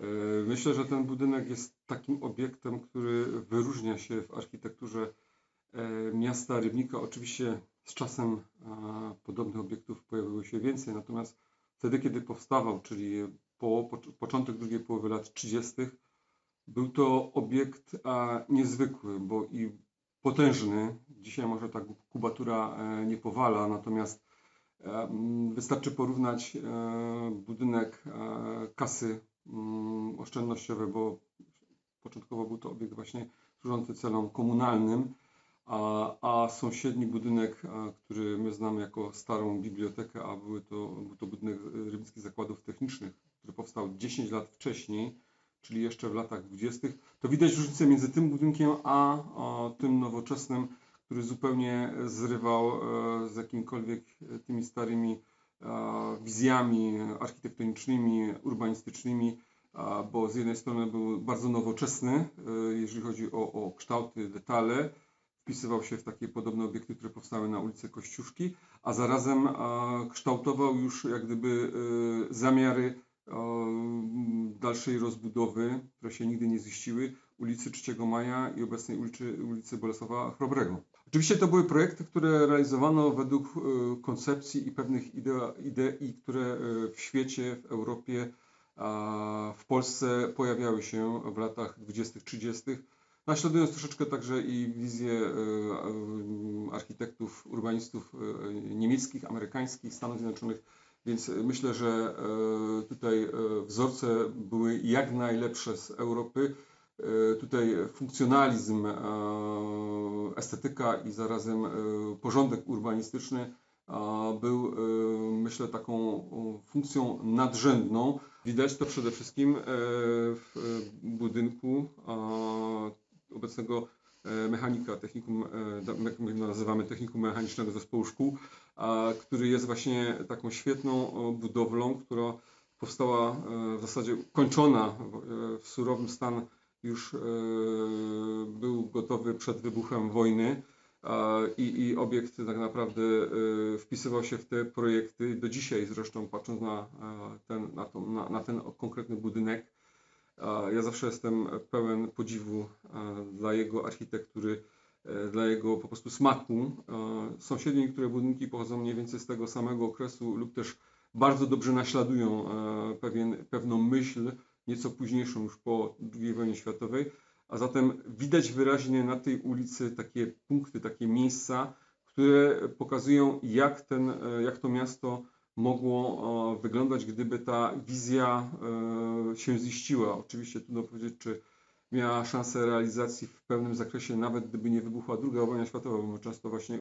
E, Myślę, że ten budynek jest takim obiektem, który wyróżnia się w architekturze e, miasta Rybnika. Oczywiście z czasem podobnych obiektów pojawiło się więcej, natomiast wtedy, kiedy powstawał, czyli po, po, początek drugiej połowy lat 30., był to obiekt niezwykły, bo i potężny. Dzisiaj może ta kubatura e, nie powala, natomiast wystarczy porównać budynek kasy mm, oszczędnościowej, bo początkowo był to obiekt właśnie służący celom komunalnym, a, a sąsiedni budynek, który my znamy jako starą bibliotekę, a były to, był to budynek Rybnickich Zakładów Technicznych, który powstał 10 lat wcześniej, czyli jeszcze w latach 20., to widać różnicę między tym budynkiem a, a tym nowoczesnym, który zupełnie zrywał e, z jakimikolwiek e, tymi starymi wizjami architektonicznymi, urbanistycznymi, bo z jednej strony był bardzo nowoczesny, e, jeżeli chodzi o, o kształty, detale, wpisywał się w takie podobne obiekty, które powstały na ulicy Kościuszki, a zarazem kształtował już jak gdyby e, zamiary e, dalszej rozbudowy, które się nigdy nie ziściły, ulicy 3 Maja i obecnej ulicy, ulicy Bolesława Chrobrego. Oczywiście to były projekty, które realizowano według e, koncepcji i pewnych idea, idei, które e, w świecie, w Europie, w Polsce pojawiały się w latach 20-30, naśladując troszeczkę także i wizję e, architektów, urbanistów niemieckich, amerykańskich, Stanów Zjednoczonych, więc myślę, że tutaj wzorce były jak najlepsze z Europy. E, Tutaj funkcjonalizm, e, estetyka i zarazem e, porządek urbanistyczny był, myślę, taką funkcją nadrzędną. Widać to przede wszystkim w budynku obecnego mechanika, technikum, jak nazywamy technikum mechanicznego zespołu szkół, który jest właśnie taką świetną budowlą, która powstała w zasadzie kończona w surowym stan już e, był gotowy przed wybuchem wojny i, i obiekt tak naprawdę e, wpisywał się w te projekty. Do dzisiaj zresztą patrząc na e, ten, na, na, na ten konkretny budynek, ja zawsze jestem pełen podziwu dla jego architektury, dla jego po prostu smaku. Sąsiednie niektóre budynki pochodzą mniej więcej z tego samego okresu lub też bardzo dobrze naśladują pewien, pewną myśl, nieco późniejszą już po II wojnie światowej. A zatem widać wyraźnie na tej ulicy takie punkty, takie miejsca, które pokazują, jak, ten, e, jak to miasto mogło e, wyglądać, gdyby ta wizja e, się ziściła. Oczywiście trudno powiedzieć, czy miała szansę realizacji w pełnym zakresie, nawet gdyby nie wybuchła II wojna światowa, bo często właśnie